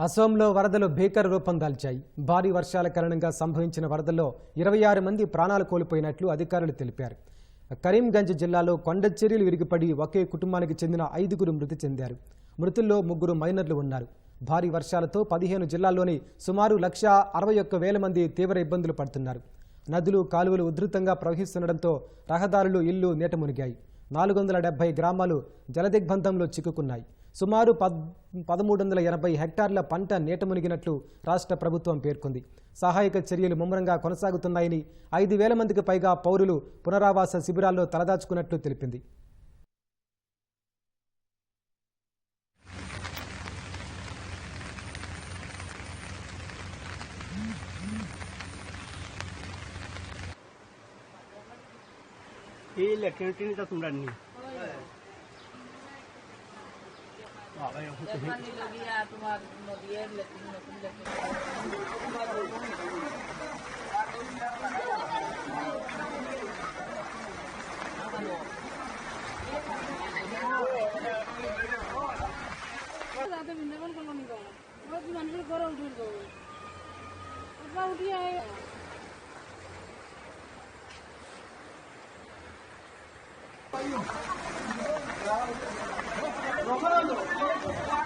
అసోంలో వరదలు భీకర రూపం దాల్చాయి భారీ వర్షాల కారణంగా సంభవించిన వరదల్లో ఇరవై ఆరు మంది ప్రాణాలు కోల్పోయినట్లు అధికారులు తెలిపారు. కరీంగంజ్ జిల్లాలో కొండచెర్యలు విరిగిపడి ఒకే కుటుంబానికి చెందిన ఐదుగురు మృతి చెందారు. మృతుల్లో ముగ్గురు మైనర్లు ఉన్నారు. భారీ వర్షాలతో పదిహేను జిల్లాల్లోని సుమారు లక్ష అరవై ఒక్క వేల మంది తీవ్ర ఇబ్బందులు పడుతున్నారు. నదులు కాలువలు ఉధృతంగా ప్రవహిస్తుండటంతో రహదారులు ఇల్లు నీట మునిగాయి. నాలుగు వందల డెబ్బై గ్రామాలు జలదిగ్బంధంలో చిక్కుకున్నాయి. సుమారు పద్ పదమూడు వందల ఎనభై హెక్టార్ల పంట నీట మునిగినట్లు రాష్ట్ర ప్రభుత్వం పేర్కొంది. సహాయక చర్యలు ముమ్మరంగా కొనసాగుతున్నాయని ఐదు వేల మందికి పైగా పౌరులు పునరావాస శిబిరాల్లో తలదాచుకున్నట్లు తెలిపింది. ఈ లెక్కని చూడండి মানুষের ঘরে উঠে উঠিয়ে Roberto. Thank you.